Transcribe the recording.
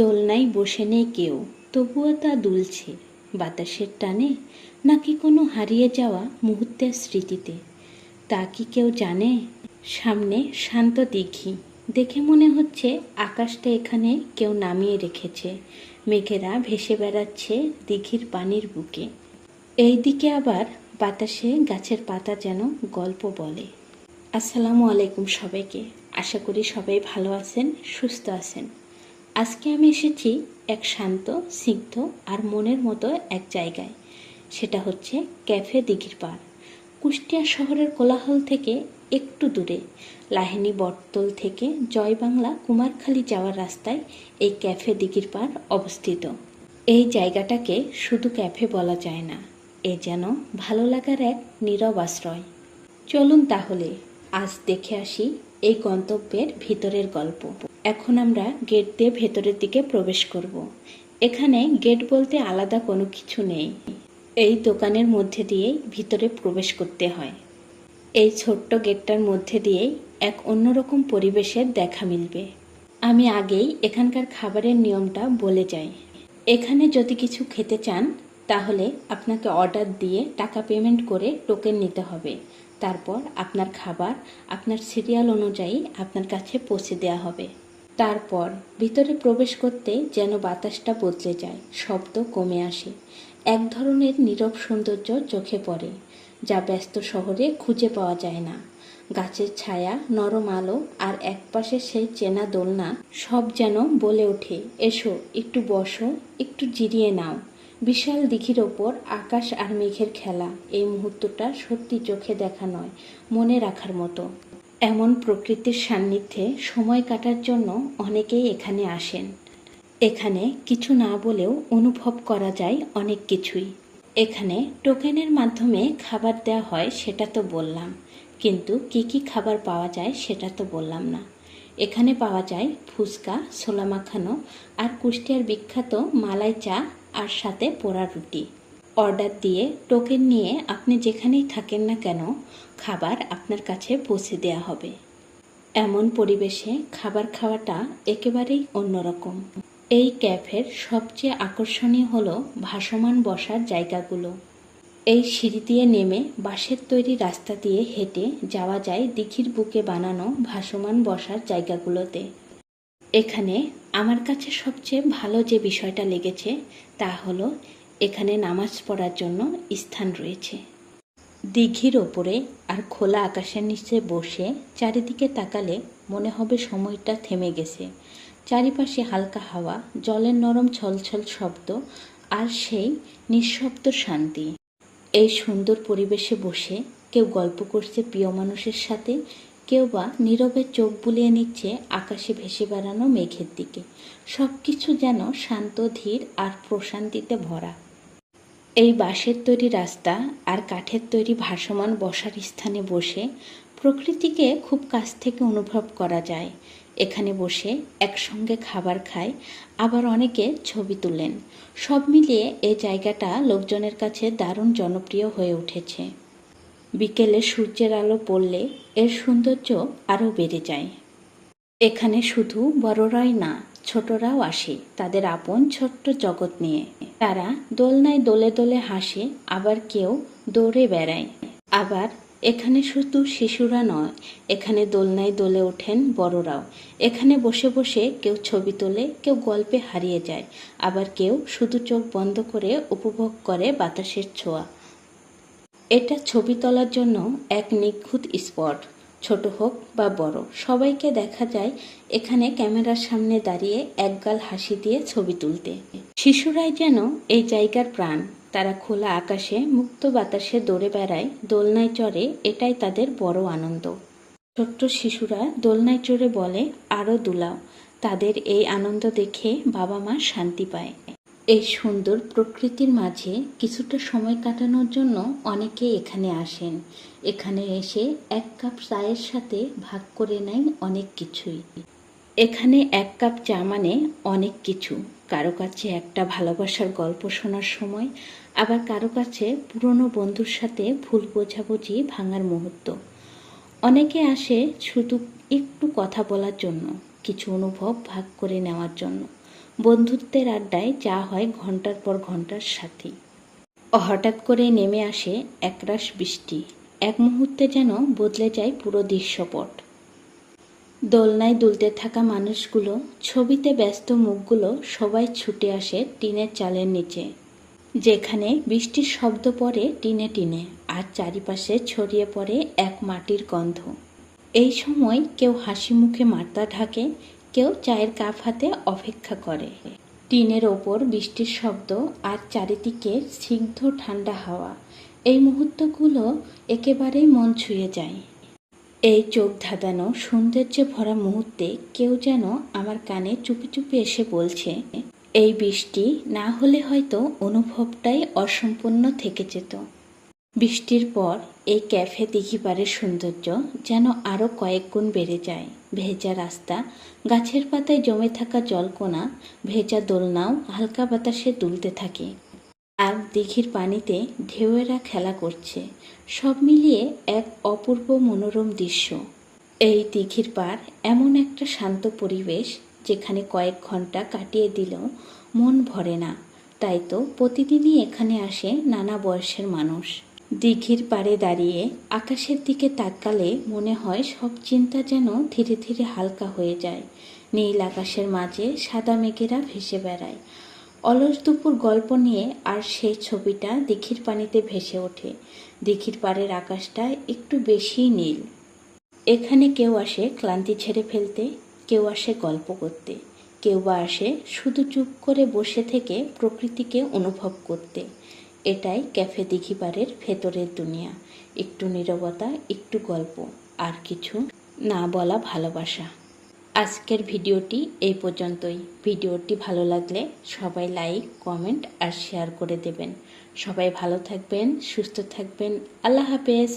দোলনায় বসে নেই কেউ, তবুও তা দুলছে। বাতাসের টানে নাকি কোনো হারিয়ে যাওয়া মুহূর্তের স্মৃতিতে? তা কি কেউ জানে? সামনে শান্ত দিঘি। দেখে মনে হচ্ছে আকাশটা এখানে কেউ নামিয়ে রেখেছে। মেঘেরা ভেসে বেড়াচ্ছে দিঘির পানির বুকে। এই দিকে আবার বাতাসে গাছের পাতা যেন গল্প বলে। আসসালামু আলাইকুম সবাইকে। আশা করি সবাই ভালো আছেন, সুস্থ আছেন। আজকে আমি এসেছি এক শান্ত, সিদ্ধ আর মনের মতো এক জায়গায়। সেটা হচ্ছে ক্যাফে দিঘির পাড়। কুষ্টিয়া শহরের কোলাহল থেকে একটু দূরে, লাহিনী বটতল থেকে জয়বাংলা কুমারখালী যাওয়ার রাস্তায় এই ক্যাফে দিঘির পাড় অবস্থিত। এই জায়গাটাকে শুধু ক্যাফে বলা যায় না, এ যেন ভালো লাগার এক নীরব আশ্রয়। চলুন তাহলে, আজ দেখে আসি এই গন্তব্যের ভিতরের গল্প। এখন আমরা গেট দিয়ে ভেতরের দিকে প্রবেশ করব। এখানে গেট বলতে আলাদা কোনো কিছু নেই। এই দোকানের মধ্যে দিয়েই ভিতরে প্রবেশ করতে হয়। এই ছোট্ট গেটটার মধ্যে দিয়েই এক অন্যরকম পরিবেশের দেখা মিলবে। আমি আগেই এখানকার খাবারের নিয়মটা বলে যাই। এখানে যদি কিছু খেতে চান, তাহলে আপনাকে অর্ডার দিয়ে টাকা পেমেন্ট করে টোকেন নিতে হবে। তারপর আপনার খাবার, আপনার সিরিয়াল অনুযায়ী আপনার কাছে পৌঁছে দেওয়া হবে। তারপর ভিতরে প্রবেশ করতে যেন বাতাসটা বদলে যায়, শব্দ কমে আসে। এক ধরনের নীরব সৌন্দর্য চোখে পড়ে, যা ব্যস্ত শহরে খুঁজে পাওয়া যায় না। গাছের ছায়া, নরম আলো আর একপাশে সেই চেনা দোলনা সব যেন বলে ওঠে, এসো, একটু বসো, একটু জিরিয়ে নাও। বিশাল দিঘির ওপর আকাশ আর মেঘের খেলা, এই মুহূর্তটা সত্যি চোখে দেখা নয়, মনে রাখার মতো। এমন প্রকৃতির সান্নিধ্যে সময় কাটার জন্য অনেকেই এখানে আসেন। এখানে কিছু না বলেও অনুভব করা যায় অনেক কিছুই। এখানে টোকেনের মাধ্যমে খাবার দেওয়া হয় সেটা তো বললাম, কিন্তু কি কি খাবার পাওয়া যায় সেটা তো বললাম না। এখানে পাওয়া যায় ফুচকা, ছোলা মাখানো, আর কুষ্টিয়ার বিখ্যাত মালাই চা, আর সাথে পোড়া রুটি। অর্ডার দিয়ে টোকেন নিয়ে আপনি যেখানেই থাকেন না কেন খাবার আপনার কাছে পৌঁছে দেওয়া হবে। এমন পরিবেশে খাবার খাওয়াটা একেবারেই অন্যরকম। এই ক্যাফের সবচেয়ে আকর্ষণীয় হলো ভাসমান বসার জায়গাগুলো। এই সিঁড়ি দিয়ে নেমে বাঁশের তৈরি রাস্তা দিয়ে হেঁটে যাওয়া যায় দিঘির বুকে বানানো ভাসমান বসার জায়গাগুলোতে। এখানে আমার কাছে সবচেয়ে ভালো যে বিষয়টা লেগেছে তা হলো এখানে নামাজ পড়ার জন্য স্থান রয়েছে। দিঘির ওপরে আর খোলা আকাশের নিচে বসে চারিদিকে তাকালে মনে হবে সময়টা থেমে গেছে। চারিপাশে হালকা হাওয়া, জলের নরম ছলছল শব্দ আর সেই নিঃশব্দ শান্তি। এই সুন্দর পরিবেশে বসে কেউ গল্প করছে প্রিয় মানুষের সাথে, কেউ বা নীরবে চোখ বুলিয়ে নিচ্ছে আকাশে ভেসে বেড়ানো মেঘের দিকে। সব কিছু যেন শান্ত, ধীর আর প্রশান্তিতে ভরা। এই বাঁশের তৈরি রাস্তা আর কাঠের তৈরি ভাসমান বসার স্থানে বসে প্রকৃতিকে খুব কাছ থেকে অনুভব করা যায়। এখানে বসে একসঙ্গে খাবার খায়, আবার অনেকে ছবি তুলেন। সব মিলিয়ে এই জায়গাটা লোকজনের কাছে দারুণ জনপ্রিয় হয়ে উঠেছে। বিকেলে সূর্যের আলো পড়লে এর সৌন্দর্য আরও বেড়ে যায়। এখানে শুধু বড়রাই না ছোটরাও আসে, তাদের আপন ছোট্ট জগৎ নিয়ে। তারা দোলনায় দোলে দোলে হাসে, আবার কেউ দৌড়ে বেড়ায়। আবার এখানে শুধু শিশুরা নয়, এখানে দোলনায় দোলে ওঠেন বড়রাও। এখানে বসে বসে কেউ ছবি তোলে, কেউ গল্পে হারিয়ে যায়। আবার কেউ শুধু চোখ বন্ধ করে উপভোগ করে বাতাসের ছোঁয়া। এটা ছবি তোলার জন্য এক নিখুঁত স্পট। ছোট হোক বা বড়, সবাইকে দেখা যায় এখানে ক্যামেরার সামনে দাঁড়িয়ে একগাল হাসি দিয়ে ছবি তুলতে। শিশুরাই যেন এই জায়গার প্রাণ। তারা খোলা আকাশে মুক্ত বাতাসে দৌড়ে বেড়ায়, দোলনায় চড়ে, এটাই তাদের বড় আনন্দ। ছোট্ট শিশুরা দোলনায় চড়ে বলে আরও দুলাও। তাদের এই আনন্দ দেখে বাবা মা শান্তি পায়। এই সুন্দর প্রকৃতির মাঝে কিছুটা সময় কাটানোর জন্য অনেকে এখানে আসেন। এখানে এসে এক কাপ চায়ের সাথে ভাগ করে নেয় অনেক কিছুই। এখানে এক কাপ চা মানে অনেক কিছু। কারও কাছে একটা ভালোবাসার গল্প শোনার সময়, আবার কারও কাছে পুরনো বন্ধুর সাথে ভুল বোঝাবুঝি ভাঙার মুহূর্ত। অনেকে আসে শুধু একটু কথা বলার জন্য, কিছু অনুভব ভাগ করে নেওয়ার জন্য। বন্ধুত্বের আড্ডায় যা হয় ঘণ্টার পর ঘণ্টার সাথী। হঠাৎ করে নেমে আসে একরাশ বৃষ্টি। এক মুহূর্তে যেন বদলে যায় পুরো দৃশ্যপট। দোলনায় দুলতে থাকা মানুষগুলো, ছবিতে ব্যস্ত মুখগুলো সবাই ছুটে আসে টিনের চালের নিচে। যেখানে বৃষ্টির শব্দ পড়ে টিনে টিনে আর চারিপাশে ছড়িয়ে পড়ে এক মাটির গন্ধ। এই সময় কেউ হাসি মুখে মাথা ঢাকে কেউ চায়ের কাপ হাতে অপেক্ষা করে। টিনের ওপর বৃষ্টির শব্দ আর চারিদিকে স্নিগ্ধ ঠান্ডা হাওয়া। এই মুহূর্তগুলো একেবারেই মন ছুঁয়ে যায়। এই চোখ ধাঁধানো, সৌন্দর্যে ভরা মুহূর্তে কেউ যেন আমার কানে চুপি চুপি এসে বলছে, এই বৃষ্টি না হলে হয়তো অনুভবটাই অসম্পূর্ণ থেকে যেত। বৃষ্টির পর এই ক্যাফে দিঘিপাড়ের সৌন্দর্য যেন আরও কয়েক গুণ বেড়ে যায়। ভেজা রাস্তা, গাছের পাতায় জমে থাকা জলকোনা, ভেজা দোলনাও হালকা বাতাসে দুলতে থাকে। আর দিঘির পানিতে ঢেউয়েরা খেলা করছে। সব মিলিয়ে এক অপূর্ব মনোরম দৃশ্য। এই দিঘির পার এমন একটা শান্ত পরিবেশ যেখানে কয়েক ঘণ্টা কাটিয়ে দিলেও মন ভরে না। তাই তো প্রতিদিনই এখানে আসে নানা বয়সের মানুষ। দিঘির পাড়ে দাঁড়িয়ে আকাশের দিকে তাকালে মনে হয় সব চিন্তা যেন ধীরে ধীরে হালকা হয়ে যায়। নীল আকাশের মাঝে সাদা মেঘেরা ভেসে বেড়ায়। অলস দুপুর গল্প নিয়ে আর সেই ছবিটা দিঘির পানিতে ভেসে ওঠে। দিঘির পাড়ের আকাশটা একটু বেশিই নীল। এখানে কেউ আসে ক্লান্তি ছেড়ে ফেলতে, কেউ আসে গল্প করতে, কেউ বা আসে শুধু চুপ করে বসে থেকে প্রকৃতিকে অনুভব করতে। এটাই ক্যাফে দিঘিপাড়ের ভেতরের দুনিয়া। একটু নিরবতা, একটু গল্প, আর কিছু না বলা ভালোবাসা। আজকের ভিডিওটি এই পর্যন্তই। ভিডিওটি ভালো লাগলে সবাই লাইক, কমেন্ট, আর শেয়ার করে দেবেন। সবাই ভালো থাকবেন, সুস্থ থাকবেন। আল্লাহ হাফেজ।